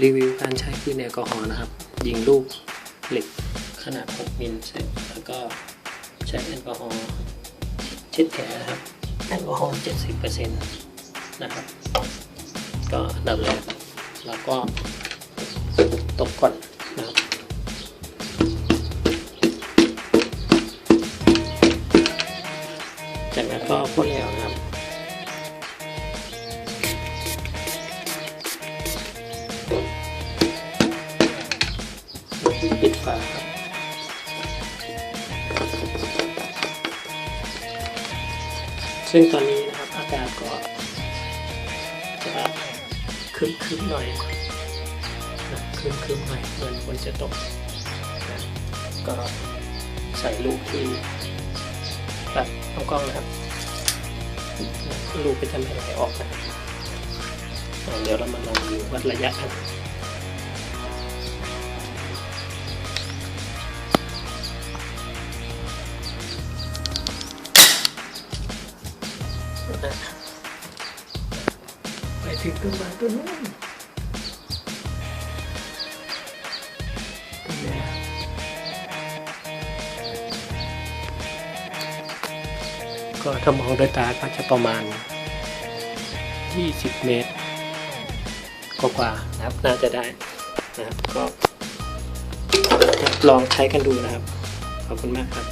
รีวิวการใช้ปืนแอลกอฮอล์นะครับ ยิงลูกเหล็กขนาด 6 มิลเสร็จแล้วก็ใช้แอลกอฮอล์เช็ดแผลนะครับแอลกอฮอล์70%นะครับ ก็ดับแรกเราก็ตบก่อนนะครับจากนั้นก็พ่นแล้วนะครับ ปิดฝาครับซึ่งตอนนี้นะครับอากาศก็จะคึมคึมๆหน่อยนะคึมคึมๆหน่อยเหมือนฝนจะตกนะก็ใส่ลูกที่ตัดเอากล้องนะครับลูกไปทำให้ไหลออกนะเดี๋ยวเรามาลองดูวัดระยะกัน ไปถึงต้นไม้ต้นนู้นต้นนี้ก็ถ้ามองด้วยตาก็จะประมาณ 20 เมตร กว่าๆนะครับ น่าจะได้นะครับก็ลองใช้กันดูนะครับ ขอบคุณมากครับ